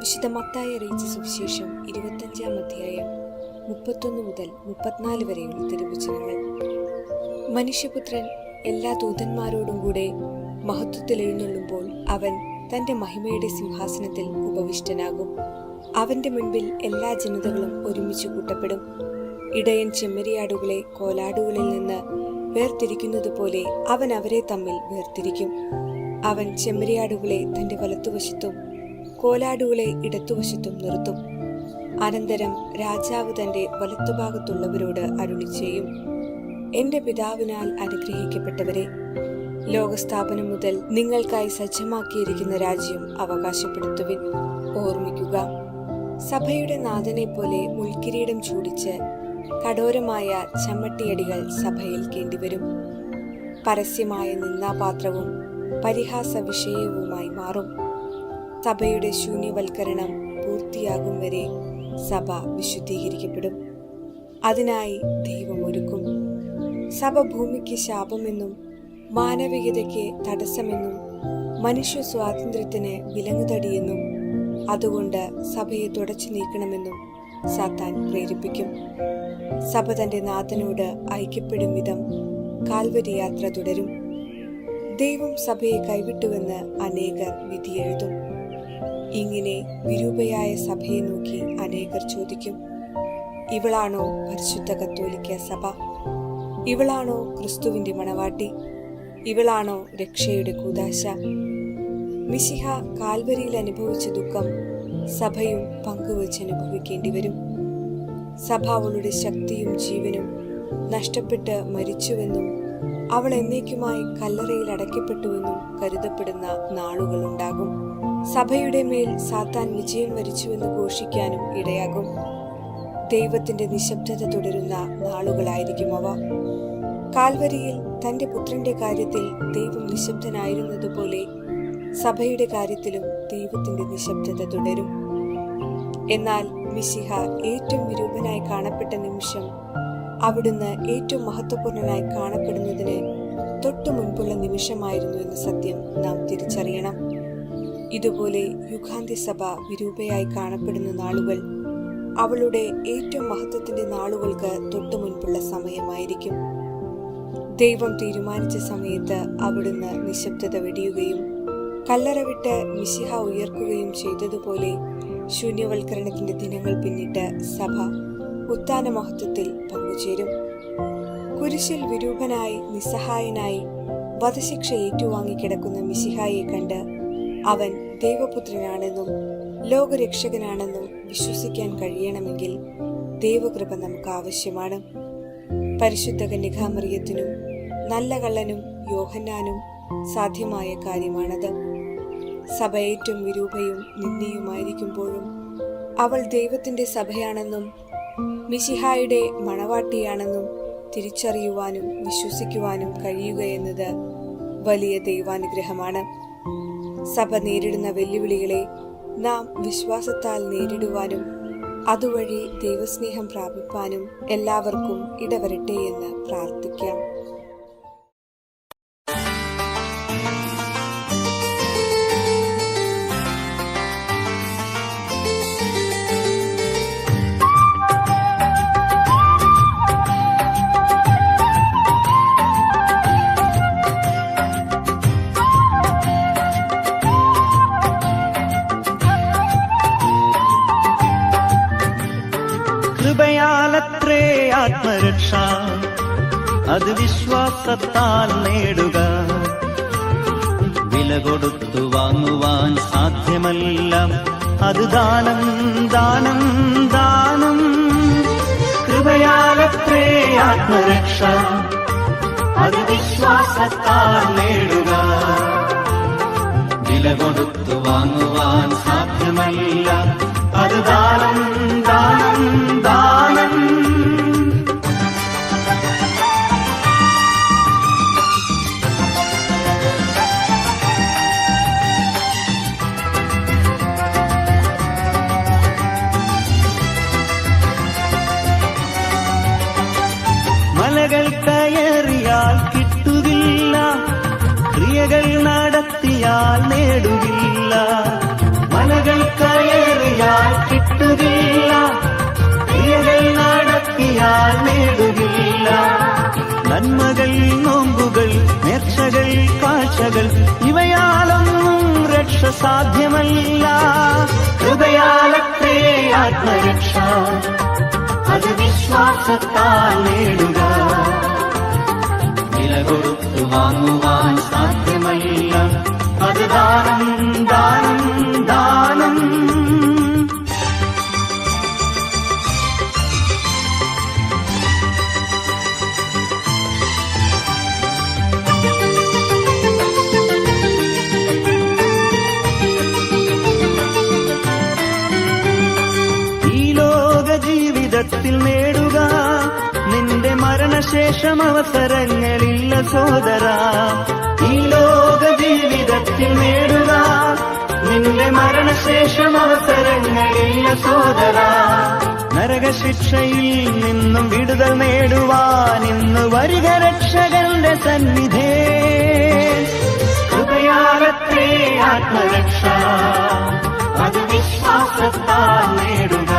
വിശുദ്ധ മത്തായി അറിയിച്ച സുവിശേഷം ഇരുപത്തഞ്ചാം അധ്യായം മുപ്പത്തൊന്ന് മുതൽ മുപ്പത്തിനാല് വരെയുള്ള തിരുവചനങ്ങൾ. മനുഷ്യപുത്രൻ എല്ലാ ദൂതന്മാരോടും കൂടെ മഹത്വത്തിൽ എഴുന്നള്ളുമ്പോൾ അവൻ തന്റെ മഹിമയുടെ സിംഹാസനത്തിൽ ഉപവിഷ്ടനാകും. അവന്റെ മുൻപിൽ എല്ലാ ജനതകളും ഒരുമിച്ച് കൂട്ടപ്പെടും. ഇടയൻ ചെമ്മരിയാടുകളെ കോലാടുകളിൽ നിന്ന് വേർതിരിക്കുന്നത് പോലെ അവൻ അവരെ തമ്മിൽ വേർതിരിക്കും. അവൻ ചെമ്മരിയാടുകളെ തന്റെ വലത്തുവശത്തും കോലാടുകളെ ഇടത്തുവശത്തും നിർത്തും. അനന്തരം രാജാവ് തന്റെ വലത്തുഭാഗത്തുള്ളവരോട് അരുളി ചെയ്യും എന്റെ പിതാവിനാൽ അനുഗ്രഹിക്കപ്പെട്ടവരെ ലോകസ്ഥാപനം മുതൽ നിങ്ങൾക്കായി സജ്ജമാക്കിയിരിക്കുന്ന രാജ്യം അവകാശപ്പെടുത്തുവിൻ. ഓർമ്മിക്കുക സഭയുടെ നാഥനെ പോലെ മുൾക്കിരീടം ചൂടിച്ച് കഠോരമായ ചമ്മട്ടിയടികൾ സഭയിൽ കേണ്ടിവരും. പരസ്യമായ നിന്നാപാത്രവും പരിഹാസ വിഷയവുമായി മാറും. സഭയുടെ ശൂന്യവൽക്കരണം പൂർത്തിയാകും വരെ സഭ വിശുദ്ധീകരിക്കപ്പെടും. അതിനായി ദൈവം ഒരുക്കും. സഭ ഭൂമിക്ക് ശാപമെന്നും മാനവികതയ്ക്ക് തടസ്സമെന്നും മനുഷ്യ സ്വാതന്ത്ര്യത്തിന് വിലങ്ങുതടിയെന്നും അതുകൊണ്ട് സഭയെ തുടച്ചു നീക്കണമെന്നും സാത്താൻ പ്രേരിപ്പിക്കും. സഭ തന്റെ നാഥനോട് ഐക്യപ്പെടും വിധം കാൽവരി യാത്ര തുടരും. ദൈവം സഭയെ കൈവിട്ടുവെന്ന് അനേകർ വിധിയെഴുതും. ഇങ്ങനെ വിരൂപയായ സഭയെ നോക്കി അനേകർ ചോദിക്കും ഇവളാണോ പരിശുദ്ധ കത്തോലിക്ക സഭ? ഇവളാണോ ക്രിസ്തുവിന്റെ മണവാട്ടി? ഇവളാണോ രക്ഷയുടെ കൂതാശ? മിശിഹ കാൽവരിയിൽ അനുഭവിച്ച ദുഃഖം സഭയും പങ്കുവച്ച് അനുഭവിക്കേണ്ടി വരും. സഭ അവളുടെ ശക്തിയും ജീവനും നഷ്ടപ്പെട്ട് മരിച്ചുവെന്നും അവൾ എന്നേക്കുമായി കല്ലറയിൽ അടയ്ക്കപ്പെട്ടുവെന്നും കരുതപ്പെടുന്ന നാളുകളുണ്ടാകും. സഭയുടെ മേൽ സാത്താൻ വിജയം വരിച്ചുവെന്ന് ഘോഷിക്കാനും ഇടയാകും. ദൈവത്തിന്റെ നിശബ്ദത തുടരുന്ന നാളുകളായിരിക്കും അവ. കാൽവരിയിൽ തന്റെ പുത്രന്റെ കാര്യത്തിൽ ദൈവം നിശബ്ദനായിരുന്നതുപോലെ സഭയുടെ കാര്യത്തിലും ദൈവത്തിന്റെ നിശബ്ദത തുടരും. എന്നാൽ മിശിഹ ഏറ്റവും വിരൂപനായി കാണപ്പെട്ട നിമിഷം അവിടുന്ന് ഏറ്റവും മഹത്വപൂർണനായി കാണപ്പെടുന്നതിന് തൊട്ടു മുൻപുള്ള നിമിഷമായിരുന്നു എന്ന സത്യം നാം തിരിച്ചറിയണം. ഇതുപോലെ യുഗാന്ത്യ സഭ വിരൂപയായി കാണപ്പെടുന്ന നാളുകൾ അവളുടെ ഏറ്റവും മഹത്വത്തിന്റെ നാളുകൾക്ക് തൊട്ടു മുൻപുള്ള സമയമായിരിക്കും. ദൈവം തീരുമാനിച്ച സമയത്ത് അവിടുന്ന് നിശബ്ദത വെടിയുകയും കല്ലറ വിട്ട് മിശിഹ ഉയർക്കുകയും ചെയ്തതുപോലെ ശൂന്യവൽക്കരണത്തിന്റെ ദിനങ്ങൾ പിന്നിട്ട് സഭ ഉത്താന മഹത്വത്തിൽ പങ്കുചേരും. കുരിശിൽ വിരൂപനായി നിസ്സഹായനായി വധശിക്ഷ ഏറ്റുവാങ്ങിക്കിടക്കുന്ന മിശിഹായെ കണ്ട് അവൻ ദൈവപുത്രനാണെന്നും ലോകരക്ഷകനാണെന്നും വിശ്വസിക്കാൻ കഴിയണമെങ്കിൽ ദൈവകൃപ നമുക്ക് ആവശ്യമാണ്. പരിശുദ്ധ കന്യകാമറിയത്തിനും നല്ല കള്ളനും യോഹന്നാനും സാധ്യമായ കാര്യമാണത്. സഭ ഏറ്റവും വിരൂപയും നിന്ദിയുമായിരിക്കുമ്പോഴും അവൾ ദൈവത്തിന്റെ സഭയാണെന്നും മിശിഹായുടെ മണവാട്ടിയാണെന്നും തിരിച്ചറിയുവാനും വിശ്വസിക്കുവാനും കഴിയുകയെന്നത് വലിയ ദൈവാനുഗ്രഹമാണ്. സഭ നേരിടുന്ന വെല്ലുവിളികളെ നാം വിശ്വാസത്താൽ നേരിടുവാനും അതുവഴി ദൈവസ്നേഹം പ്രാപിപ്പാനും എല്ലാവർക്കും ഇടവരട്ടെ എന്ന് പ്രാർത്ഥിക്കാം. അത് വിശ്വാസത്താൽ നേടുക. വില കൊടുത്തു വാങ്ങുവാൻ സാധ്യമല്ല. അത് ദാനം ദാനം ദാനം. കൃപയാലത്രേ ആത്മരക്ഷ. അത് വിശ്വാസത്താൽ നേടുക. വില കൊടുത്തു വാങ്ങുവാൻ സാധ്യമല്ല. അത് ദാനം ദാനം ദാനം. മലകൾ കയറിയാൽ കിട്ടുകില്ല ക്രിയകൾ നടത്തിയാൽ നേടുകില്ല മലകൾ കയറി കയറിയാൽ കിട്ടുകയില്ല ക്രിയകൾ നടത്തിയാൽ നേടുകയില്ല നന്മകൾ നോമ്പുകൾ നേർച്ചകൾ കാഴ്ചകൾ ഇവയാലൊന്നും രക്ഷ സാധ്യമല്ല ഹൃദയാലത്തെ ആത്മരക്ഷ അത് വിശ്വാസത്താൽ നേടുക വില കൊടുത്തു വാങ്ങുവാൻ സാധ്യമല്ല. അത് ദാനം മരണശേഷം അവസരങ്ങളില്ല സോദര ഈ ലോക ജീവിതത്തിൽ നേടുക നിന്റെ മരണശേഷം അവസരങ്ങളില്ല സോദര നരകശിക്ഷയിൽ നിന്നും വിടുതൽ നേടുവാൻ ഇന്ന് വരിക രക്ഷകളുടെ സന്നിധേ. ഹൃദയാലത്തെ ആത്മരക്ഷ. അത് വിശ്വാസത്താൽ നേടുക.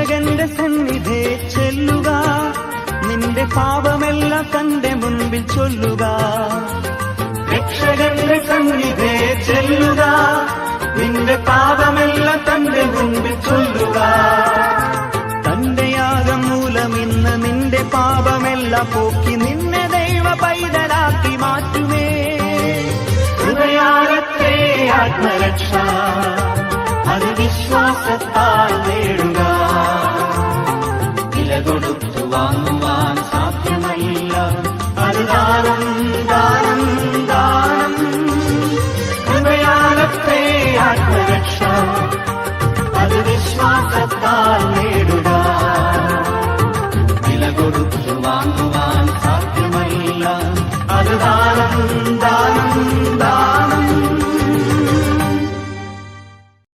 രക്ഷകന്റെ സന്നിധി ചെല്ലുക. നിന്റെ പാപമെല്ലാം തന്റെ മുൻപിൽ ചൊല്ലുക. രക്ഷകന്റെ സന്നിധി ചെല്ലുക. നിന്റെ പാപമെല്ലാം തന്റെ മുൻപിൽ ചൊല്ലുക. തന്റെ യാഗം മൂലം ഇന്ന് നിന്റെ പാപമെല്ലാം പോക്കി നിന്നെ ദൈവ പൈതലാക്കി മാറ്റുമേ ഹൃദയാലത്തെ ആത്മരക്ഷ. അത് അത് വിശ്വാസത്താൽ